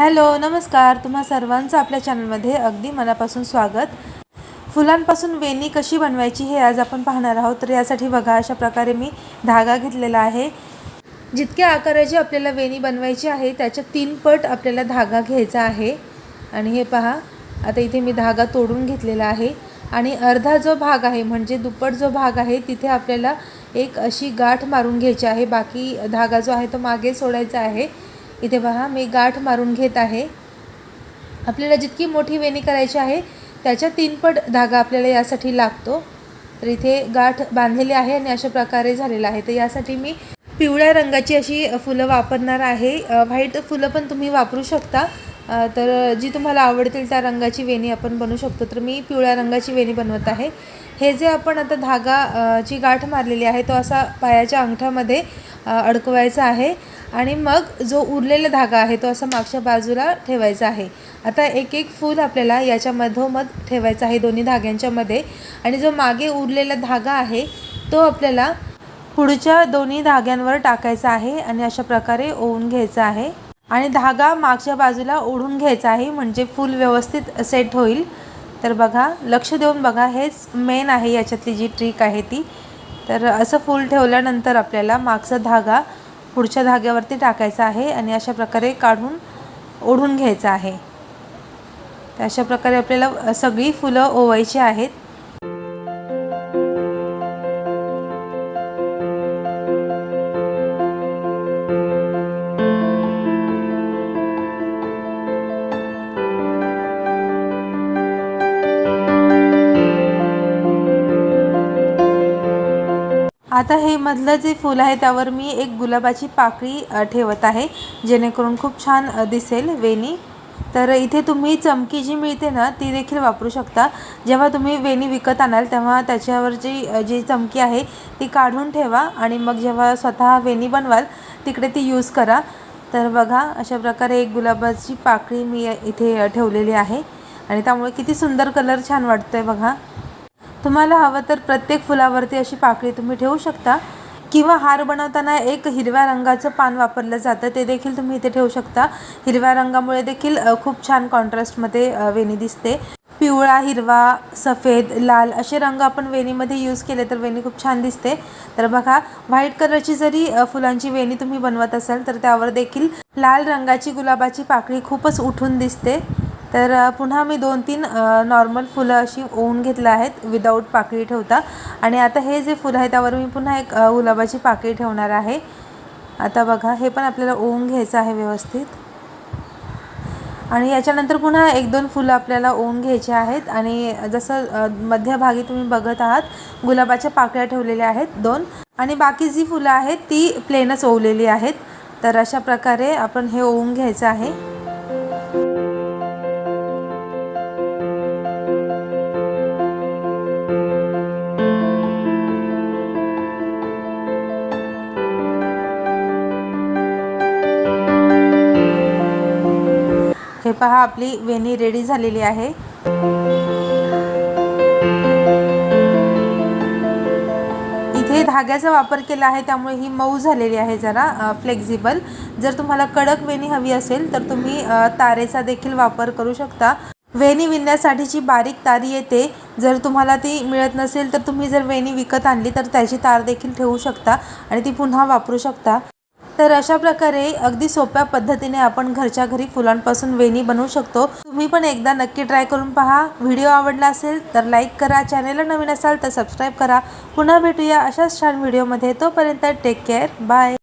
Hello नमस्कार. तुम्हा सर्वांचं आपल्या चॅनलमध्ये अगदी मनापासून स्वागत. फुलांपासून वेणी कशी बनवायची हे आज आपण पाहणार आहोत. तर यासाठी बघा अशा प्रकारे मी धागा घेतलेला आहे. जितक्या आकाराची आपल्याला वेणी बनवायची आहे त्याच्या तीन पट आपल्याला धागा घ्यायचा आहे. आणि हे पहा आता इथे मी धागा तोडून घेतलेला आहे. आणि अर्धा जो भाग आहे म्हणजे दुप्पट जो भाग आहे तिथे आपल्याला एक अशी गाठ मारून घ्यायची आहे. बाकी धागा जो आहे तो मागे सोडायचा आहे. इथे पहा मी गाठ मारून घेत आहे. आपल्याला जितकी मोठी वेणी करायची आहे त्याच्या तीन पट धागा आपल्याला यासाठी लागतो. तर इथे गाठ बांधलेली आहे आणि अशा प्रकारे झालेला आहे. तर यासाठी मी पिवळ्या रंगाची अशी फुलं वापरणार आहे. व्हाईट फुलं पण तुम्ही वापरू शकता. तर जी तुम्हाला आवडतील त्या रंगाची वेणी आपण बनवू शकतो. तर मी पिवळ्या रंगाची वेणी बनवत आहे. हे जे आपण आता धागा ची जी गाठ मारलेली आहे तो असा पायाच्या अंगठ्यामध्ये अडकवायचा आहे. आणि मग जो उरलेला धागा आहे तो असा मागच्या बाजूला ठेवायचा आहे. आता एक एक फूल आपल्याला याच्या मधोमध ठेवायचा आहे दोन्ही धाग्यांच्यामध्ये आणि जो मागे उरलेला धागा आहे तो आपल्याला पुढच्या दोन्ही धाग्यांवर टाकायचा आहे आणि अशा प्रकारे ओवून घ्यायचा आहे. आणि धागा मागच्या बाजूला ओढून घ्यायचा आहे म्हणजे फूल व्यवस्थित सेट होईल. तर बघा लक्ष देऊन बघा हेच मेन आहे याच्यातली जी ट्रिक आहे ती. तर असं फूल ठेवल्यानंतर आपल्याला मागचा धागा पुढच्या धाग्यावरती टाकायचा आहे आणि अशा प्रकारे काढून ओढून घ्यायचं आहे. तर अशा प्रकारे आपल्याला सगळी फुलं ओवायची आहेत. आता हे मधलं जे फूल आहे त्यावर मी एक गुलाबाची पाकळी ठेवत आहे. जेणेकरून खूप छान दिसेल वेणी. तर इथे तुम्ही चमकी जी मिळते ना ती देखील वापरू शकता. जेव्हा तुम्ही वेणी विकत आणाल तेव्हा त्याच्यावर जी जी चमकी आहे ती काढून ठेवा आणि मग जेव्हा स्वतः वेणी बनवाल तिकडे ती यूज करा. तर बघा अशा प्रकारे एक गुलाबाची पाकळी मी इथे ठेवलेली आहे. आणि त्यामुळे किती सुंदर कलर छान वाटतोय बघा. तुम्हाला हवं तर प्रत्येक फुलावरती अशी पाकळी तुम्ही ठेवू शकता. किंवा हार बनवताना एक हिरव्या रंगाचं पान वापरलं जातं. ते देखील तुम्ही इथे ठेवू शकता. हिरव्या रंगामुळे देखील खूप छान कॉन्ट्रास्टमध्ये वेणी दिसते. पिवळा हिरवा सफेद लाल असे रंग आपण वेणीमध्ये यूज केले तर वेणी खूप छान दिसते. तर बघा व्हाईट कलरची जरी फुलांची वेणी तुम्ही बनवत असाल तर त्यावर देखील लाल रंगाची गुलाबाची पाकळी खूपच उठून दिसते. तर पुन्हा मी दोन तीन नॉर्मल फुलं अशी ओवून घेतलं आहेत विदाऊट पाकळी ठेवता. आणि आता हे जे फुलं आहे त्यावर मी पुन्हा एक गुलाबाची पाकळी ठेवणार आहे. आता बघा हे पण आपल्याला ओवून घ्यायचं आहे व्यवस्थित. आणि याच्यानंतर पुन्हा एक दोन फुलं आपल्याला ओवून घ्यायची आहेत. आणि जसं मध्यभागी तुम्ही बघत आहात गुलाबाच्या पाकळ्या ठेवलेल्या आहेत दोन. आणि बाकी जी फुलं आहेत ती प्लेनच ओवलेली आहेत. तर अशा प्रकारे आपण हे ओवून घ्यायचं आहे. पहा आपली वेणी रेडी झालेली आहे. इथे धाग्याचा वापर केला आहे त्यामुळे ही मऊ झालेली आहे जरा फ्लेक्झिबल जर तुम्हाला कडक वेणी हवी असेल तर तुम्ही तारेचा देखील वापर करू शकता. वेणी विणण्यासाठीची बारीक तारी येते. जर तुम्हाला ती मिळत नसेल तर तुम्ही जर वेणी विकत आणली तर त्याची तार देखील ठेवू शकता आणि ती पुन्हा वापरू शकता. तर अशा प्रकारे अगदी सोप्या पद्धतीने आपण घरच्या घरी फुलांपासून वेणी बनवू शकतो. तुम्ही पण एकदा नक्की ट्राय करून पहा. व्हिडिओ आवडला असेल तर लाईक करा. चॅनेलला नवीन असाल तर सबस्क्राईब करा. पुन्हा भेटूया अशाच छान व्हिडिओमध्ये. तोपर्यंत टेक केअर बाय